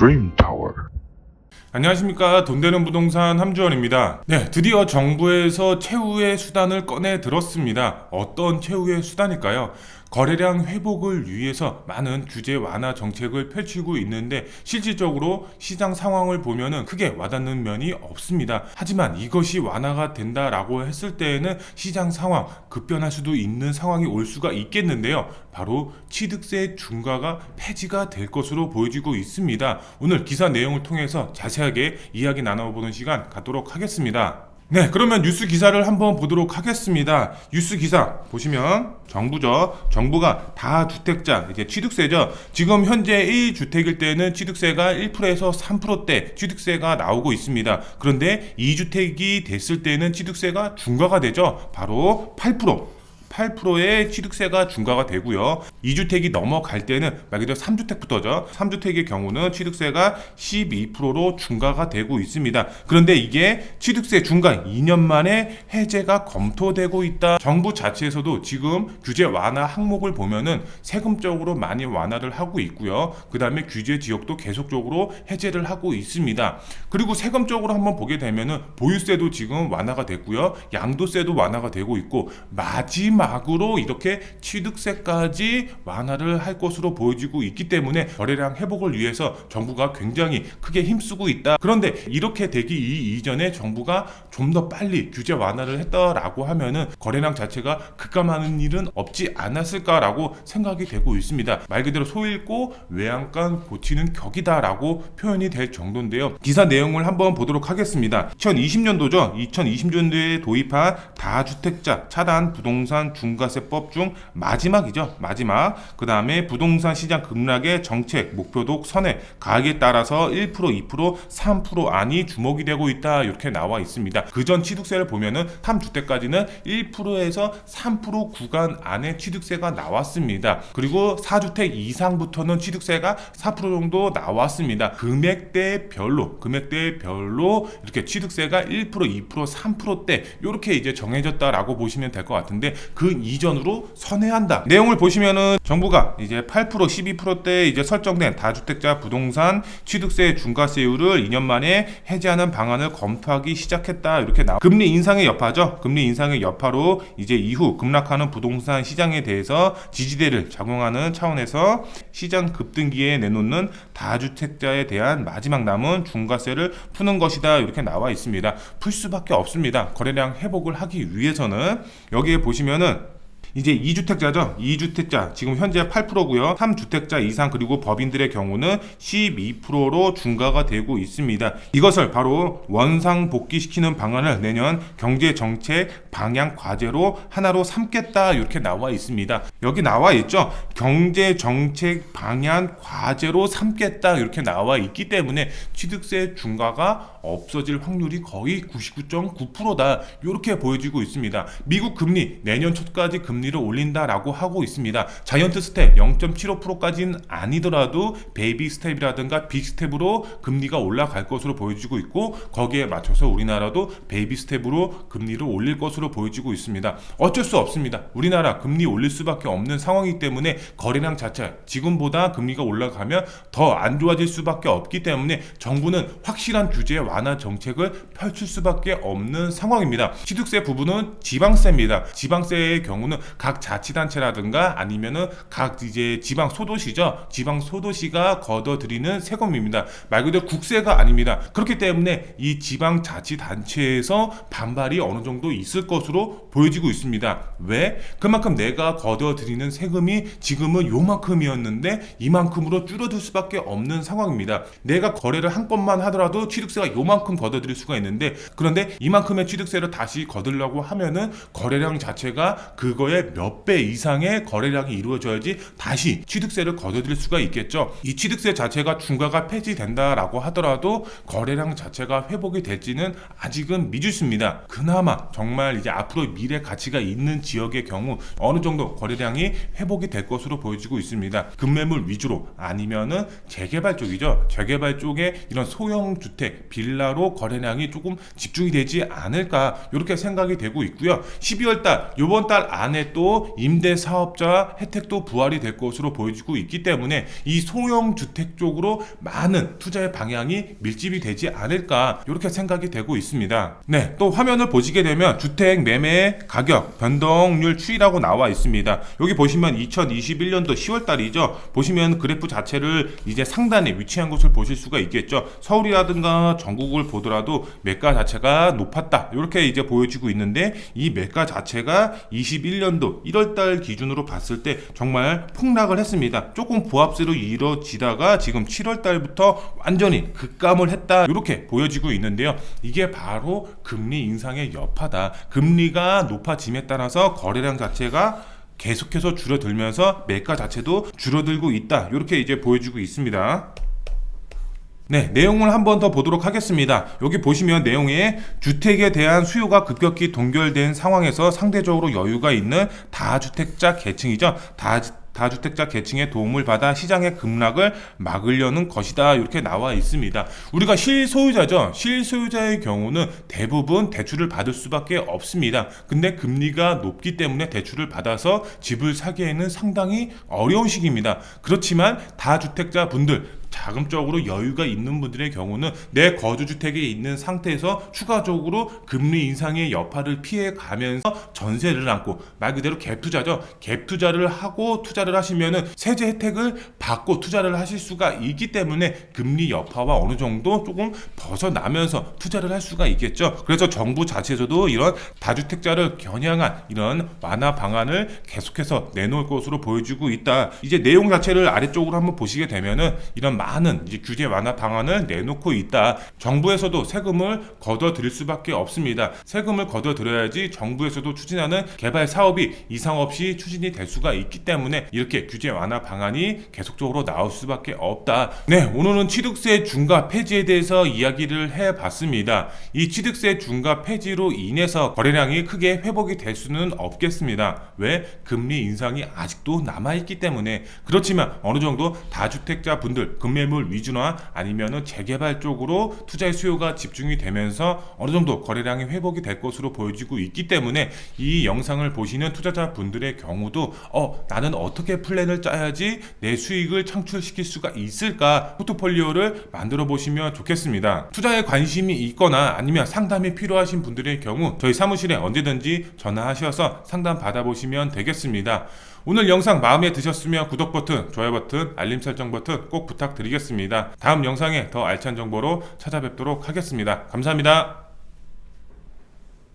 Dream. 안녕하십니까 돈 되는 부동산 함주원입니다. 네, 드디어 정부에서 최후의 수단을 꺼내 들었습니다. 어떤 최후의 수단일까요? 거래량 회복을 위해서 많은 규제 완화 정책을 펼치고 있는데 실질적으로 시장 상황을 보면은 크게 와닿는 면이 없습니다. 하지만 이것이 완화가 된다라고 했을 때에는 시장 상황 급변할 수도 있는 상황이 올 수가 있겠는데요. 바로 취득세 중과가 폐지가 될 것으로 보여지고 있습니다. 오늘 기사 내용을 통해서 자세하게 이야기 나눠보는 시간 갖도록 하겠습니다. 네, 그러면 뉴스 기사를 한번 보도록 하겠습니다. 뉴스 기사 보시면 정부죠. 정부가 다주택자 이제 취득세죠. 지금 현재 1주택일 때는 취득세가 1%에서 3%대 취득세가 나오고 있습니다. 그런데 2주택이 됐을 때는 취득세가 중과가 되죠. 바로 8%. 8%의 취득세가 중과가 되고요. 2주택이 넘어갈 때는 말 그대로 3주택부터죠. 3주택의 경우는 취득세가 12%로 중과가 되고 있습니다. 그런데 이게 취득세 중과 2년 만에 해제가 검토되고 있다. 정부 자체에서도 지금 규제 완화 항목을 보면은 세금적으로 많이 완화를 하고 있고요. 그 다음에 규제 지역도 계속적으로 해제를 하고 있습니다. 그리고 세금적으로 한번 보게 되면은 보유세도 지금 완화가 됐고요. 양도세도 완화가 되고 있고 마지막 으로 이렇게 취득세까지 완화를 할 것으로 보여지고 있기 때문에 거래량 회복을 위해서 정부가 굉장히 크게 힘쓰고 있다. 그런데 이렇게 되기 이 이전에 정부가 좀 더 빨리 규제 완화를 했다라고 하면은 거래량 자체가 급감하는 일은 없지 않았을까라고 생각이 되고 있습니다. 말 그대로 소 잃고 외양간 고치는 격이다라고 표현이 될 정도인데요. 기사 내용을 한번 보도록 하겠습니다. 2020년도죠. 2020년도에 도입한 다주택자 차단 부동산 중과세법 중 마지막이죠. 마지막. 그 다음에 부동산 시장 급락의 정책 목표도 선회 가격에 따라서 1% 2% 3% 안이 주목이 되고 있다 이렇게 나와 있습니다. 그전 취득세를 보면은 3주택까지는 1%에서 3% 구간 안에 취득세가 나왔습니다. 그리고 4주택 이상부터는 취득세가 4% 정도 나왔습니다. 금액대별로 금액대별로 이렇게 취득세가 1% 2% 3%대 이렇게 이제 정해졌다라고 보시면 될 것 같은데 그 이전으로 선회한다. 내용을 보시면은 정부가 이제 8% 12%대 이제 설정된 다주택자 부동산 취득세 중과세율을 2년 만에 해제하는 방안을 검토하기 시작했다. 이렇게 나. 금리 인상의 여파죠. 금리 인상의 여파로 이제 이후 급락하는 부동산 시장에 대해서 지지대를 작용하는 차원에서 시장 급등기에 내놓는 다주택자에 대한 마지막 남은 중과세를 푸는 것이다. 이렇게 나와 있습니다. 풀 수밖에 없습니다. 거래량 회복을 하기 위해서는 여기에 보시면은 이제 2주택자죠. 2주택자 지금 현재 8%고요. 3주택자 이상 그리고 법인들의 경우는 12%로 중과가 되고 있습니다. 이것을 바로 원상 복귀시키는 방안을 내년 경제 정책 방향 과제로 하나로 삼겠다 이렇게 나와 있습니다. 여기 나와 있죠. 경제 정책 방향 과제로 삼겠다 이렇게 나와 있기 때문에 취득세 중과가 없어질 확률이 거의 99.9%다 이렇게 보여지고 있습니다. 미국 금리 내년 초까지 금리 를 올린다라고 하고 있습니다. 자이언트 스텝 0.75%까지는 아니더라도 베이비 스텝이라든가 빅 스텝으로 금리가 올라갈 것으로 보여지고 있고 거기에 맞춰서 우리나라도 베이비 스텝으로 금리를 올릴 것으로 보여지고 있습니다. 어쩔 수 없습니다. 우리나라 금리 올릴 수밖에 없는 상황이기 때문에 거래량 자체 지금보다 금리가 올라가면 더 안 좋아질 수밖에 없기 때문에 정부는 확실한 규제 완화 정책을 펼칠 수밖에 없는 상황입니다. 취득세 부분은 지방세입니다. 지방세의 경우는 각 자치단체라든가 아니면은 각 이제 지방 소도시죠. 지방 소도시가 걷어들이는 세금입니다. 말 그대로 국세가 아닙니다. 그렇기 때문에 이 지방 자치단체에서 반발이 어느 정도 있을 것으로 보여지고 있습니다. 왜? 그만큼 내가 걷어들이는 세금이 지금은 요만큼이었는데 이만큼으로 줄어들 수밖에 없는 상황입니다. 내가 거래를 한 건만 하더라도 취득세가 요만큼 걷어들일 수가 있는데 그런데 이만큼의 취득세를 다시 거두려고 하면은 거래량 자체가 그거 의몇배 이상의 거래량이 이루어져야지 다시 취득세를 거둬들일 수가 있겠죠. 이 취득세 자체가 중과가 폐지된다라고 하더라도 거래량 자체가 회복이 될지는 아직은 미지수입니다. 그나마 정말 이제 앞으로 미래 가치가 있는 지역의 경우 어느 정도 거래량이 회복이 될 것으로 보여지고 있습니다. 급매물 위주로 아니면은 재개발 쪽이죠. 재개발 쪽에 이런 소형 주택, 빌라로 거래량이 조금 집중이 되지 않을까 이렇게 생각이 되고 있고요. 12월 달, 요번 달 안에 또 임대 사업자 혜택도 부활이 될 것으로 보여지고 있기 때문에 이 소형 주택 쪽으로 많은 투자의 방향이 밀집이 되지 않을까 이렇게 생각이 되고 있습니다. 네, 또 화면을 보시게 되면 주택 매매 가격 변동률 추이라고 나와 있습니다. 여기 보시면 2021년도 10월 달이죠. 보시면 그래프 자체를 이제 상단에 위치한 것을 보실 수가 있겠죠. 서울이라든가 전국을 보더라도 매가 자체가 높았다. 이렇게 이제 보여지고 있는데 이 매가 자체가 21년 도 1월 달 기준으로 봤을 때 정말 폭락을 했습니다. 조금 보합세로 이뤄지다가 지금 7월 달부터 완전히 급감을 했다. 이렇게 보여지고 있는데요. 이게 바로 금리 인상의 여파다. 금리가 높아짐에 따라서 거래량 자체가 계속해서 줄어들면서 매가 자체도 줄어들고 있다. 이렇게 이제 보여지고 있습니다. 네, 내용을 한 번 더 보도록 하겠습니다. 여기 보시면 내용에 주택에 대한 수요가 급격히 동결된 상황에서 상대적으로 여유가 있는 다주택자 계층이죠. 다 다주택자 계층의 도움을 받아 시장의 급락을 막으려는 것이다. 이렇게 나와 있습니다. 우리가 실소유자죠. 실소유자의 경우는 대부분 대출을 받을 수밖에 없습니다. 근데 금리가 높기 때문에 대출을 받아서 집을 사기에는 상당히 어려운 시기입니다. 그렇지만 다주택자 분들 자금적으로 여유가 있는 분들의 경우는 내 거주주택에 있는 상태에서 추가적으로 금리 인상의 여파를 피해 가면서 전세를 안고 말 그대로 갭 투자죠. 갭 투자를 하고 투자를 하시면은 세제 혜택을 받고 투자를 하실 수가 있기 때문에 금리 여파와 어느 정도 조금 벗어나면서 투자를 할 수가 있겠죠. 그래서 정부 자체에서도 이런 다주택자를 겨냥한 이런 완화 방안을 계속해서 내놓을 것으로 보여지고 있다. 이제 내용 자체를 아래쪽으로 한번 보시게 되면은 이런 많은 이제 규제 완화 방안을 내놓고 있다. 정부에서도 세금을 걷어 들일 수밖에 없습니다. 세금을 걷어 들여야지 정부에서도 추진하는 개발 사업이 이상 없이 추진이 될 수가 있기 때문에 이렇게 규제 완화 방안이 계속적으로 나올 수밖에 없다. 네, 오늘은 취득세 중과 폐지에 대해서 이야기를 해 봤습니다. 이 취득세 중과 폐지로 인해서 거래량이 크게 회복이 될 수는 없겠습니다. 왜? 금리 인상이 아직도 남아 있기 때문에 그렇지만 어느 정도 다주택자 분들 급매물 위주나 아니면은 재개발 쪽으로 투자의 수요가 집중이 되면서 어느 정도 거래량이 회복이 될 것으로 보여지고 있기 때문에 이 영상을 보시는 투자자 분들의 경우도 어 나는 어떻게 플랜을 짜야지 내 수익을 창출시킬 수가 있을까 포트폴리오를 만들어 보시면 좋겠습니다. 투자에 관심이 있거나 아니면 상담이 필요하신 분들의 경우 저희 사무실에 언제든지 전화하셔서 상담 받아보시면 되겠습니다. 오늘 영상 마음에 드셨으면 구독 버튼, 좋아요 버튼, 알림 설정 버튼 꼭 부탁 드리겠습니다. 다음 영상에 더 알찬 정보로 찾아뵙도록 하겠습니다. 감사합니다.